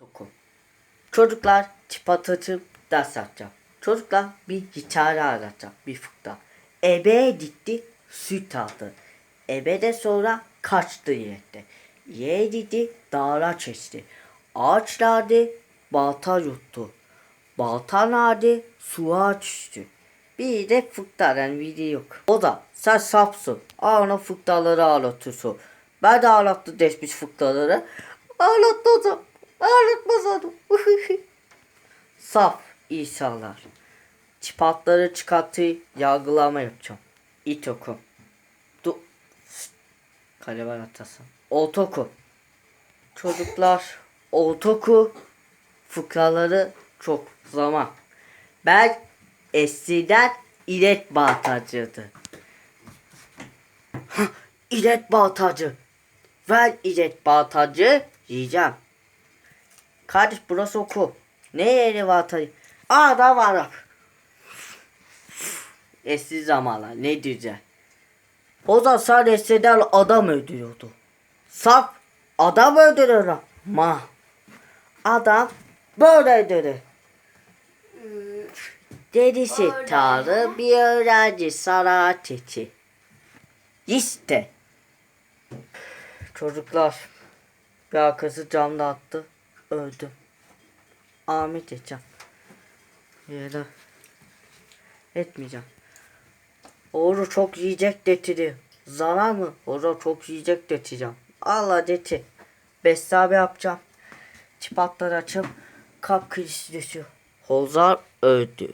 Dokun. Çocuklar çipat açıp ders yapacak. Çocuklar bir hikaye anlatacak bir fıkra. Ebe gitti süt aldı. Ebe de sonra kaçtı yette. Ye gitti dağlara çeşti. Ağaçlardı balta yuttu. Balta nerede suya düştü. Bir de fıkradan video yok. O da sen sapsın. Ana fıkraları ağlatıyorsun. Ben de ağlattı deşmiş fıkraları. Ağlattı o da. Ağlatmaz onu. Saf insanlar. Çipatları çıkarttı yargılama yapacağım. İt oku. Du Şşt. Kaleber atasın. Otoku. Çocuklar otoku fıkraları çok zaman. Ben eskiden ilet bağtacıydı. İlet bağtacı. Ben ilet bağtacı yiyeceğim. Kardeş burası oku. Ne yeri bağtacı? Adam Arap. Eski zamanlar ne diyeceğim. O zaman sen eskiden adam öldürüyordu. Saf adam öldürüyor. Ma. Adam böyle öldürür. Dedisi Öyle. Tanrı bir öğrenci sanat içi. İşte. Çocuklar. Bir arkası camda attı. Öldü. Ahmet edeceğim. Yere. Etmeyeceğim. Oğlu çok yiyecek getiriyor. Zarar mı? Oğlu çok yiyecek getireceğim. Allah getir. Beslenme yapacağım. Çipatları açıp kap krizi düşüyor. Hozar öldü.